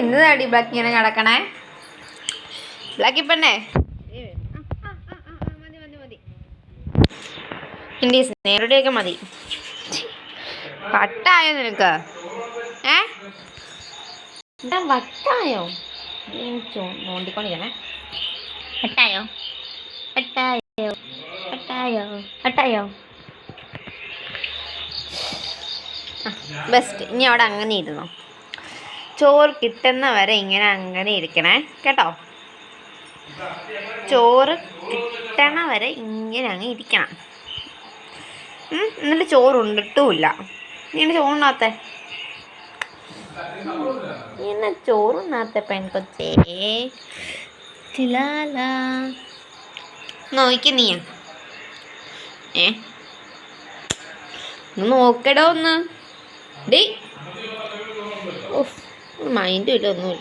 എന്നതാടി black ഇങ്ങനെ കിടക്കണേ. ബ്ലാക്കി പെണ്ണേ എന്റെ സ്നേഹയുടെയൊക്കെ മതി. വട്ടായോ നിനക്ക്? ഏ? എന്താ വട്ടായോ? നോണ്ടിക്കൊണ്ടിരിക്കണേ. വട്ടായോ? വട്ടായോ? വട്ടായോ? വട്ടായോ? ബെസ്റ്റ് ഇനി അവിടെ അങ്ങനെ ഇരുന്നോ ചോറ് കിട്ടുന്ന വരെ ഇങ്ങനെ അങ്ങനെ ഇരിക്കണേ. കേട്ടോ? ചോറ് കിട്ടണ വരെ ഇങ്ങനെ അങ്ങ് ഇരിക്കണം. എന്നിട്ട് ചോറ് ഉണ്ടിട്ടുമില്ല. ഇങ്ങനെ ചോറുണ്ടാത്തെ ഇങ്ങനെ ചോറുണ്ടാത്ത പെൺകൊച്ചേ. ചിലാല നോക്കി നീ ഏ? നോക്കടോ ഒന്ന്. ഡേ ഓഫ് മൈൻഡും ഇല്ല ഒന്നുമില്ല